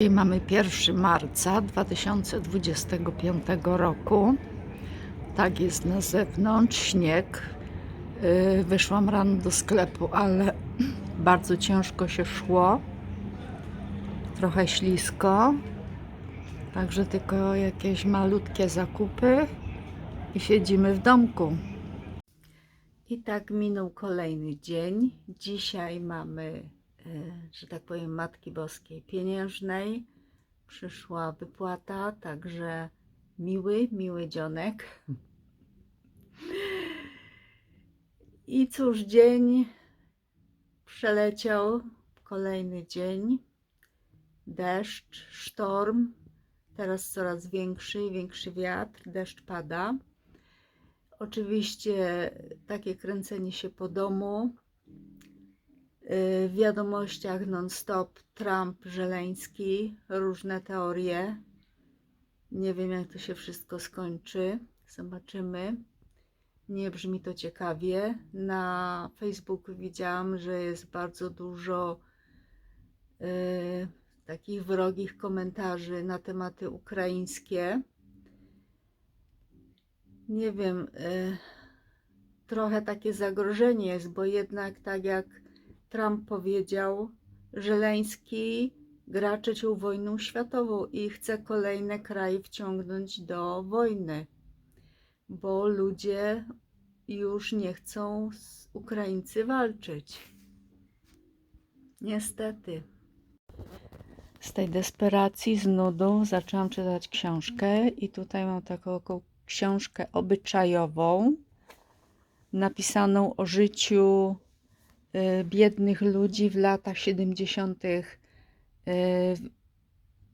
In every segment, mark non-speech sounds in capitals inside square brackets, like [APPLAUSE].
I mamy 1 marca 2025 roku. Tak jest na zewnątrz, śnieg. Yy, Wyszłam rano do sklepu, ale [CLEARS THROAT] bardzo ciężko się szło. Trochę ślisko. Także tylko jakieś malutkie zakupy i siedzimy w domku. I tak minął kolejny dzień. Dzisiaj mamy, że tak powiem, Matki Boskiej Pieniężnej. Przyszła wypłata, także miły, miły dzionek. I cóż, dzień przeleciał, kolejny dzień. Deszcz, sztorm, teraz coraz większy większy wiatr, deszcz pada. Oczywiście takie kręcenie się po domu. Yy, W wiadomościach non-stop Trump, Żeleński, różne teorie. Nie wiem, jak to się wszystko skończy. Zobaczymy. Nie brzmi to ciekawie. Na Facebooku widziałam, że jest bardzo dużo yy, takich wrogich komentarzy na tematy ukraińskie nie wiem, y, trochę takie zagrożenie jest, bo jednak tak jak Trump powiedział, Żeleński gra trzecią wojną światową i chce kolejne kraje wciągnąć do wojny, bo ludzie już nie chcą z Ukraińcy walczyć. Niestety. Z tej desperacji, z nudą zaczęłam czytać książkę i tutaj mam taką książkę obyczajową, napisaną o życiu biednych ludzi w latach 70. y,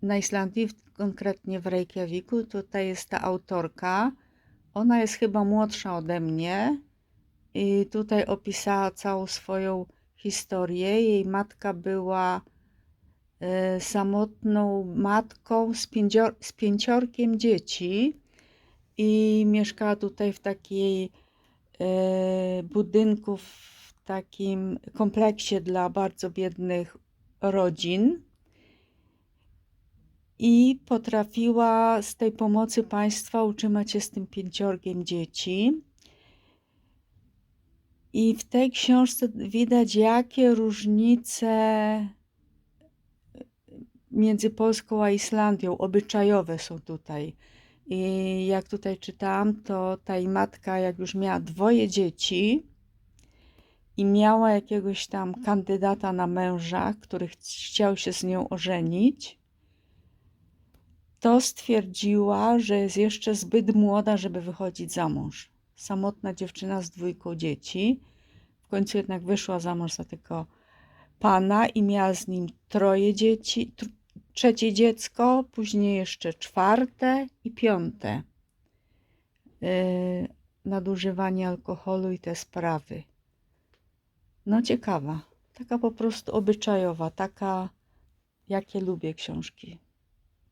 na Islandii, konkretnie w Reykjaviku. Tutaj jest ta autorka. Ona jest chyba młodsza ode mnie i tutaj opisała całą swoją historię. Jej matka była y, samotną matką z, pięcior, z pięciorkiem dzieci i mieszkała tutaj w takiej budynku, w takim kompleksie dla bardzo biednych rodzin. I potrafiła z tej pomocy państwa utrzymać się z tym pięciorgiem dzieci. I w tej książce widać, jakie różnice między Polską a Islandią obyczajowe są tutaj. I jak tutaj czytałam, to ta matka, jak już miała dwoje dzieci i miała jakiegoś tam kandydata na męża, który ch- chciał się z nią ożenić, to stwierdziła, że jest jeszcze zbyt młoda, żeby wychodzić za mąż. Samotna dziewczyna z dwójką dzieci. W końcu jednak wyszła za mąż za tego pana i miała z nim troje dzieci, tr- trzecie dziecko, później jeszcze czwarte i piąte. Yy, nadużywanie alkoholu i te sprawy. No ciekawa, taka po prostu obyczajowa, taka jakie lubię książki.